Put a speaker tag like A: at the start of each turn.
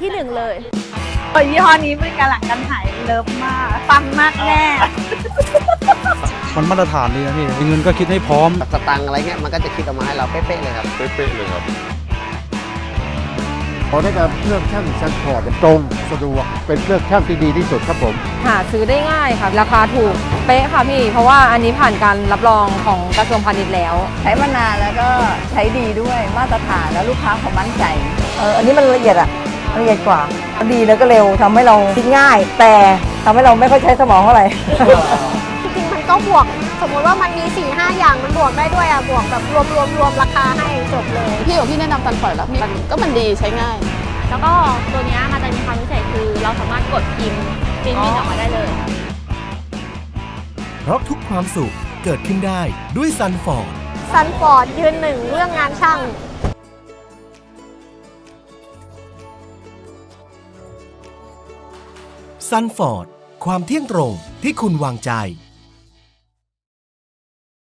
A: ที่หนึ่งเลย
B: เออยี่ห้อนี้บริการหลังการหายเลิฟมากปังมากแน่
C: มันมาตรฐานดีนะพี่เงินก็คิดให้พร้อม
D: สตังค์อะไรเงี้ยมันก็จะคิดออกมาให้เราเป๊ะๆเลยครับ
E: เป๊ะๆเลยครับ
F: ขอแนะนำเครื่องช่างซันฟอร์ดตรงสะดวกเป็นเครื่องช่างที่ดีที่สุดครับผม
G: หาซื้อได้ง่ายค่ะ ราคาถูกเป๊ะค่ะพี่ เพราะว่าอันนี้ผ่านการรับรองของกระทรวงพาณิชย์แล้ว
H: ใช้มานานแล้วก็ใช้ดีด้วยมาตรฐานแล้วลูกค้าเขามั่นใจ
I: เอออันนี้มันละเอียดอะละเอียดกว่าดีแล้วก็เร็วทำให้เราคิดง่าย แต่ทำให้เราไม่ค่อยใช้สมองเท่าไหร่
A: จริงๆมัน ก็บวก สมมติว่ามันมี4ี่ห้าอย่างมันบวกได้ด้วยอะบวกแบบรวมรวมรวมราคาให้จบเลย
J: พี่ของพี่แนะนำตันปล่อยแล้วมันก็มันดีใช้ง่าย
A: แล้วก็ตัวเนี้ยมันจะมีความพิเศษคือเราสามารถกดพิมพ์ปริ้นติ้งออกมาได้เลย
K: เพราะทุกความสุขเกิดขึ้นได้ด้วยซันฟอร์ด
A: ซันฟอร์ดยืนหนึ่งเรื่องงานช่าง
K: ซันฟอร์ดความเที่ยงตรงที่คุณวางใจ